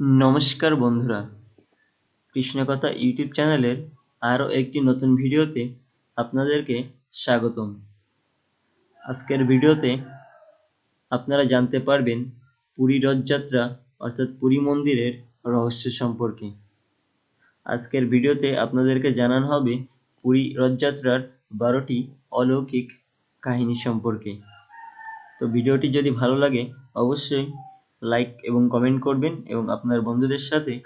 নমস্কার বন্ধুরা। কৃষ্ণকথা ইউটিউব চ্যানেলের আরও একটি নতুন ভিডিওতে আপনাদেরকে স্বাগতম। আজকের ভিডিওতে আপনারা জানতে পারবেন পুরী রথযাত্রা, অর্থাৎ পুরী মন্দিরের রহস্য সম্পর্কে। আজকের ভিডিওতে আপনাদেরকে জানানো হবে পুরী রথযাত্রার বারোটি অলৌকিক কাহিনী সম্পর্কে। তো ভিডিওটি যদি ভালো লাগে, অবশ্যই লাইক এবং কমেন্ট করবেন এবং আপনার বন্ধুদের সাথে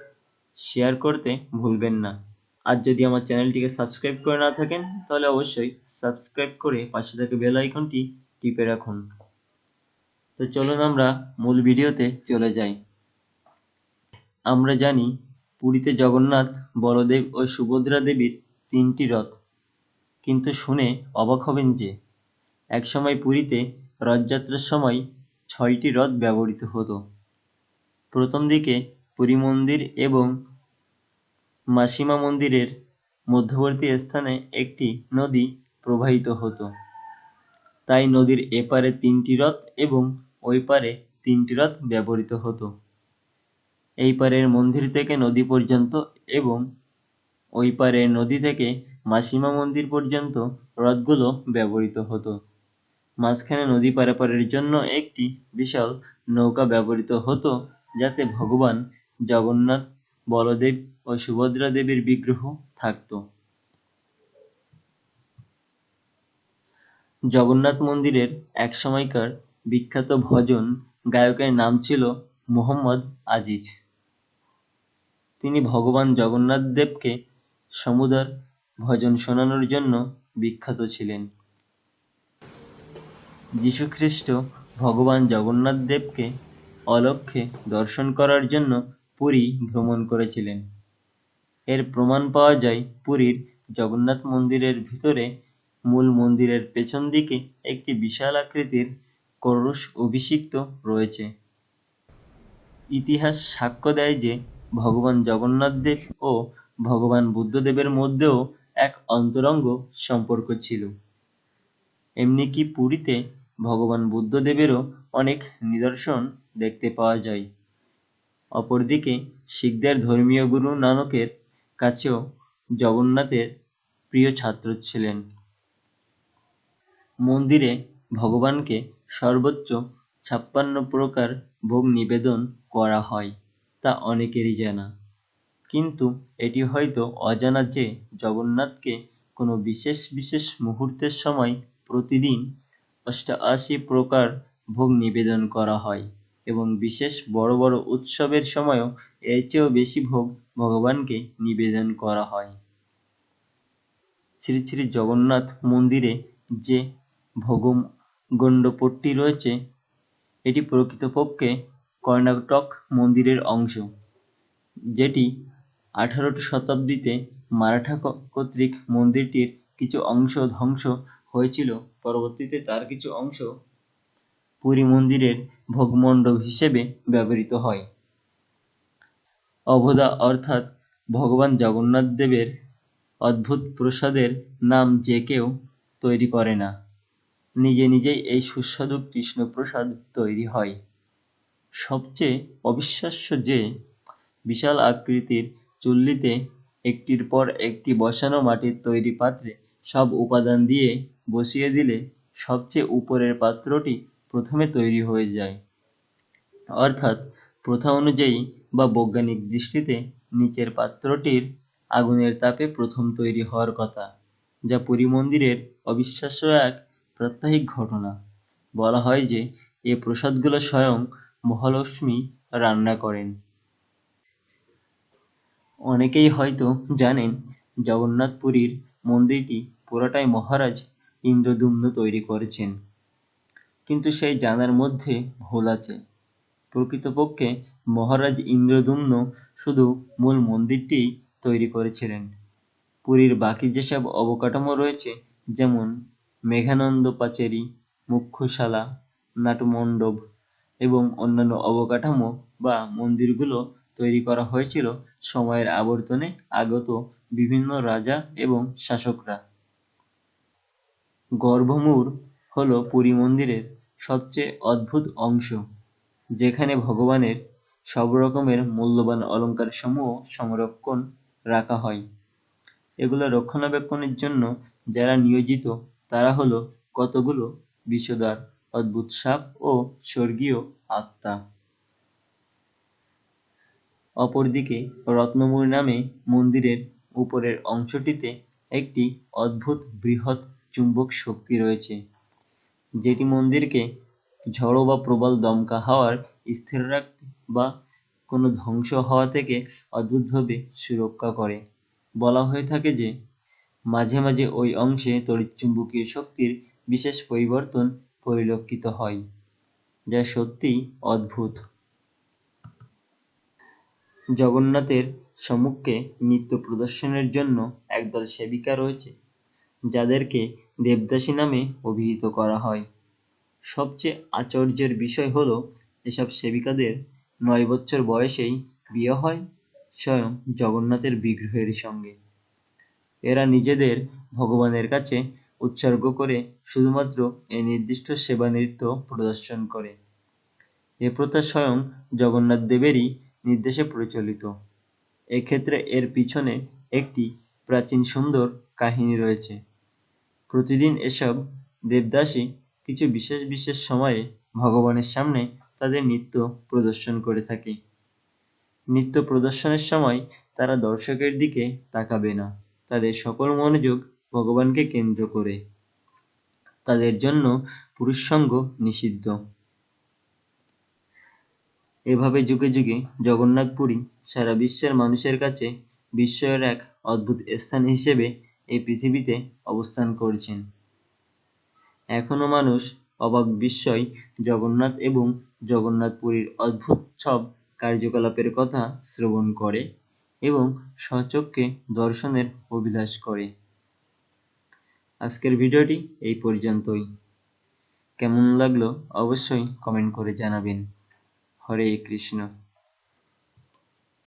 শেয়ার করতে ভুলবেন না। আর যদি আমার চ্যানেলটিকে সাবস্ক্রাইব করে না থাকেন, তাহলে অবশ্যই সাবস্ক্রাইব করে পাশে থাকা বেল আইকনটি টিপে রাখুন। তো চলুন আমরা মূল ভিডিওতে চলে যাই। আমরা জানি পুরীতে জগন্নাথ, বলদেব ও সুভদ্রা দেবীর তিনটি রথ। কিন্তু শুনে অবাক হবেন যে, একসময় পুরীতে রথযাত্রার সময় ছয়টি রথ ব্যবহৃত হতো। প্রথম দিকে পুরী মন্দির এবং মাসিমা মন্দিরের মধ্যবর্তী স্থানে একটি নদী প্রবাহিত হতো। তাই নদীর এপারে তিনটি রথ এবং ওই পারে তিনটি রথ ব্যবহৃত হতো। এই পারের মন্দির থেকে নদী পর্যন্ত এবং ওই পারে নদী থেকে মাসিমা মন্দির পর্যন্ত রথগুলো ব্যবহৃত হতো। মাঝখানে নদী পারাপারের জন্য একটি বিশাল নৌকা ব্যবহৃত হতো, যাতে ভগবান জগন্নাথ, বলদেব ও সুভদ্রা দেবীর বিগ্রহ থাকত। জগন্নাথ মন্দিরের এক সময়কার বিখ্যাত ভজন গায়কের নাম ছিল মোহাম্মদ আজিজ। তিনি ভগবান জগন্নাথ দেবকে সমুদার ভজন শোনানোর জন্য বিখ্যাত ছিলেন। যীশুখ্রিস্ট ভগবান জগন্নাথ দেবকে অলক্ষ্যে দর্শন করার জন্য পুরী ভ্রমণ করেছিলেন। এর প্রমাণ পাওয়া যায় পুরীর জগন্নাথ মন্দিরের ভিতরে মূল মন্দিরের পেছন দিকে একটি বিশাল আকৃতির কলস অভিষিক্ত রয়েছে। ইতিহাস সাক্ষ্য দেয় যে ভগবান জগন্নাথ দেব ও ভগবান বুদ্ধদেবের মধ্যেও এক অন্তরঙ্গ সম্পর্ক ছিল। এমনি কি পুরীতে ভগবান বুদ্ধদেবেরও অনেক নিদর্শন দেখতে পাওয়া যায়। অপরদিকে শিখদের ধর্মীয় গুরু নানকের কাছেও জগন্নাথের প্রিয় ছাত্র ছিলেন। মন্দিরে ভগবানকে সর্বোচ্চ ছাপ্পান্ন প্রকার ভোগ নিবেদন করা হয়, তা অনেকেরই জানা। কিন্তু এটি হয়তো অজানা যে জগন্নাথকে কোনো বিশেষ বিশেষ মুহূর্তের সময় প্রতিদিন অষ্টআশি প্রকার ভোগ নিবেদন করা হয় এবং বিশেষ বড় বড় উৎসবের সময়ও এর চেয়েও বেশি ভোগ ভগবানকে নিবেদন করা হয়। শ্রী শ্রী জগন্নাথ মন্দিরে যে ভোগগণ্ডপট্টি রয়েছে, এটি প্রকৃতপক্ষে কর্ণাটক মন্দিরের অংশ, যেটি আঠারোটি শতাব্দীতে মারাঠা কর্তৃক মন্দিরটির কিছু অংশ ধ্বংস হয়েছিল, পরবর্তীতে তার কিছু অংশ পুরী মন্দিরের ভোগমণ্ডপ হিসেবে ব্যবহৃত হয়। অভদা অর্থাৎ ভগবান জগন্নাথ দেবের অদ্ভুত প্রসাদের নাম যে কেউ তৈরি করে না। নিজে নিজেই এই সুস্বাদু কৃষ্ণপ্রসাদ তৈরি হয়। সবচেয়ে অবিশ্বাস্য যে, বিশাল আকৃতির চুল্লিতে একটির পর একটি বসানো মাটির তৈরি পাত্রে সব উপাদান দিয়ে বসিয়ে দিলে সবচেয়ে উপরের পাত্রটি প্রথমে তৈরি হয়ে যায়। অর্থাৎ প্রথা অনুযায়ী বা বৈজ্ঞানিক দৃষ্টিতে নিচের পাত্রটির আগুনের তাপে প্রথম তৈরি হওয়ার কথা, যা পুরী মন্দিরের অবিশ্বাস্য এক প্রাত্যহিক ঘটনা। বলা হয় যে এ প্রসাদগুলো স্বয়ং মহালক্ষ্মী রান্না করেন। অনেকেই হয়তো জানেন জগন্নাথ পুরীর মন্দিরটি পুরোটাই মহারাজ ইন্দ্রদুম্ন তৈরি করেছেন। কিন্তু সেই জানার মধ্যে ভুল আছে। প্রকৃতপক্ষে মহারাজ ইন্দ্রদুম্ন শুধু মূল মন্দিরটিই তৈরি করেছিলেন। পুরীর বাকি যেসব অবকাঠামো রয়েছে, যেমন মেঘানন্দ পাচেরি, মুখ্যশালা, নাটমণ্ডপ এবং অন্যান্য অবকাঠামো বা মন্দিরগুলো তৈরি করা হয়েছিল সময়ের আবর্তনে আগত বিভিন্ন রাজা এবং শাসকরা। গর্ভমূর হল পুরী মন্দিরের সবচেয়ে অদ্ভুত অংশ, যেখানে ভগবানের সব রকমের মূল্যবান অলঙ্কারসমূহ সংরক্ষণ রাখা হয়। এগুলো রক্ষণাবেক্ষণের জন্য যারা নিয়োজিত, তারা হলো কতগুলো বিষধর অদ্ভুত সাপ ও স্বর্গীয় আত্মা। অপরদিকে রত্নমুর নামে মন্দিরের উপরের অংশটিতে একটি অদ্ভুত বৃহৎ চুম্বক শক্তি রয়েছে। যেটি মন্দিরকে ঝড়ো বা প্রবল দমকা হাওয়ার স্থির রাখতে বা কোনো ধ্বংস হওয়া থেকে অদ্ভুতভাবে সুরক্ষা করে। বলা হয়ে থাকে যে, মাঝে মাঝে ওই অংশে তড়িৎচুম্বকীয় শক্তির বিশেষ পরিবর্তন পরিলক্ষিত হয়, যা সত্যিই অদ্ভুত। জগন্নাথের সম্মুখে নৃত্য প্রদর্শনের জন্য একদল সেবিকা রয়েছে, যাদেরকে দেবদাসী নামে অভিহিত করা হয়। সবচেয়ে আশ্চর্যের বিষয় হল, এসব সেবিকাদের নয় বছর বয়সেই বিয়ে হয় স্বয়ং জগন্নাথের বিগ্রহের সঙ্গে। এরা নিজেদের ভগবানের কাছে উৎসর্গ করে শুধুমাত্র এই নির্দিষ্ট সেবা নৃত্য প্রদর্শন করে। এ প্রথা স্বয়ং জগন্নাথ দেবেরই নির্দেশে প্রচলিত। এক্ষেত্রে এর পিছনে একটি প্রাচীন সুন্দর কাহিনী রয়েছে। প্রতিদিন এসব দেবদাসী কিছু বিশেষ বিশেষ সময়ে ভগবানের সামনে তাদের নৃত্য প্রদর্শন করে থাকে। নৃত্য প্রদর্শনের সময় তারা দর্শকের দিকে তাকাবে না। তাদের সকল মনোযোগ ভগবানকে কেন্দ্র করে। তাদের জন্য পুরুষ সঙ্গ নিষিদ্ধ। এভাবে যুগে যুগে জগন্নাথপুরী সারা বিশ্বের মানুষের কাছে বিশ্বের এক অদ্ভুত স্থান হিসেবে এই পৃথিবীতে অবস্থান করছেন। এখনও মানুষ অবাক বিস্ময় জগন্নাথ এবং জগন্নাথপুরীর অদ্ভুত সব কার্যকলাপের কথা শ্রবণ করে এবং স্বচক্ষে দর্শনের অভিলাষ করে। আজকের ভিডিওটি এই পর্যন্তই। কেমন লাগল অবশ্যই কমেন্ট করে জানাবেন। হরে কৃষ্ণ।